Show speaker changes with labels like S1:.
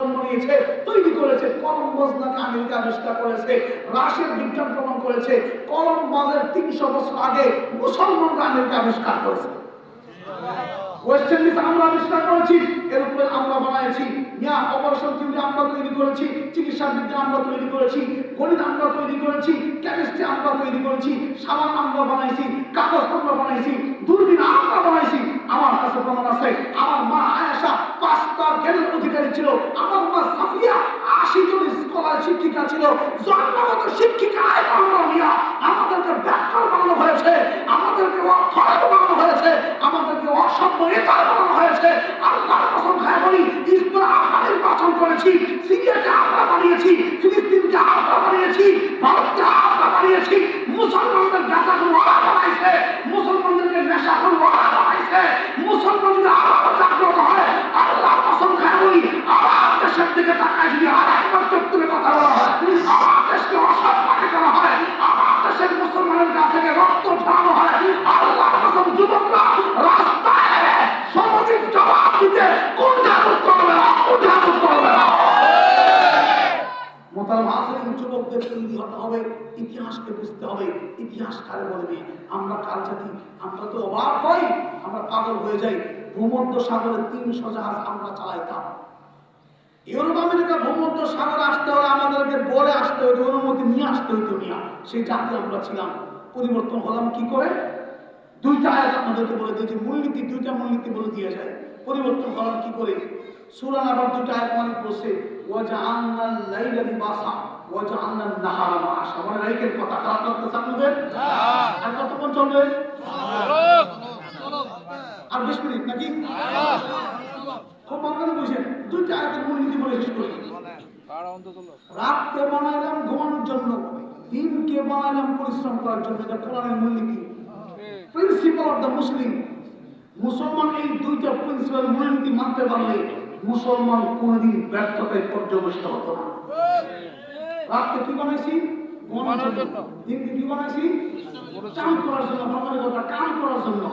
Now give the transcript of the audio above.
S1: নিয়েছে তৈরি করেছে, কলম্বাস নাকি আমেরিকা আবিষ্কার করেছে, রাশিয়ার বিজ্ঞান প্রমাণ করেছে, কলম্বাসের তিনশো বছর আগে মুসলমানরা আমেরিকা আবিষ্কার করেছে। ওয়েস্ট ইন্ডিজ আমরা আবিষ্কার করেছি এরোপ্লেন আমরা বানিয়েছি ইয়া অপারেশন থিওরি আমরা তৈরি করেছি, চিকিৎসা বিজ্ঞান আমরা তৈরি করেছি, গণিত আমরা তৈরি করেছি কেমিস্ট্রি আমরা তৈরি করেছি, সাবান আমরা বানাইছি, কাগজ আমরা বানাইছি দূরবীন আমরা বানাইছি আমার কাছে প্রমাণ আছে আমার মা পাঁচটা জ্ঞানের অধিকারী ছিল আমার মা সাফিয়া আশি জন স্কলার শিক্ষিকা ছিল, জন্মগত শিক্ষিকা আমরা মিয়া, আমাদেরকে ব্যাখ্যা বানানো হয়েছে, আমাদেরকে অক্ষর বানানো হয়েছে, আমাদেরকে অসভ্য নেতা বানানো হয়েছে, আল্লাহর কসম খায় বলি, ইসলাম আমরা নির্বাচন করেছি, সিরিয়াকে আমরা বানিয়েছি, ফিলিস্তিনকে আমরা বানিয়েছি, ভারতকে আমরা বানিয়েছি মুসলমানদের গাঁজাগুলো ওরা বানাইছে মুসলমানদেরকে নেশাগুলো ওরা বানাইছে মুসলমানদের আরও জাগ্রত হয় আল্লাহর কসম খায় বলি আমার দেশের দিকে তাকায় যদি আর একবার চোখ তুলে কথা বলা হয়, আমার দেশকে অসম্মানে করা হয়, আমার দেশের মুসলমানের গা থেকে রক্ত ঝরানো হয়, আল্লাহর কসম যুবকরা, রাস্তায় নেমে জবাব দিতে কোনটা করবে না, কোনটা করবে না? মোতাল যুবকদের তৈরি হতে হবে, ইতিহাসকে বুঝতে হবে, ইতিহাস কারে বলবে আমরা কার জাতি? আমরা তো অবাক হই, আমরা পাগল হয়ে যাই। ভূমধ্য সাগরের তিনশো জাহাজ আমরা চালাইতাম। ইউরোপ আমেরিকা ভূমধ্য সাগরে আসতে হলে আমাদেরকে বলে আসতে হতো অনুমতি নিয়ে আসতে হইতো মিয়া সেই জাতি আমরা ছিলাম। পরিবর্তন হলাম কি করে? দুইটা আয়াত আপনাদেরকে বলে দিয়েছি। মূলনীতি দুইটা মূলনীতি বলে দিয়ে যায়। পরিবর্তন হলাম কি করে? সুরান আবার দুইটা আয়াত মানে বলছে ওয়াজআলনা লাইলা লিবাসা ওয়াজআলনা নাহারা মাআশা। মানে রাইকের কথা খারাপ লাগতেছে আপনাদের? আর কতক্ষণ চলবে আর বিশ মিনিট নাকি? খুব ভালো করে বুঝেন দুইটা আয়াতের মূলনীতি বলে শেষ করি। রাতকে বানাইলাম ঘুমানোর জন্য। দিনকে বানাইলাম পরিশ্রম করার জন্য। এটা কোরআনের মূলনীতি প্রিন্সিপাল অফ দ্য মুসলিম মুসলমান এই দুইটা প্রিন্সিপাল মূলনীতি মানতে পারলে মুসলমান কোনোদিন ব্যর্থতায় পর্যবেষ্ট হতো না। রাতকে কি বানাইছি? দিনকে কি বানাইছি? কাম করার জন্য কাম করার জন্য।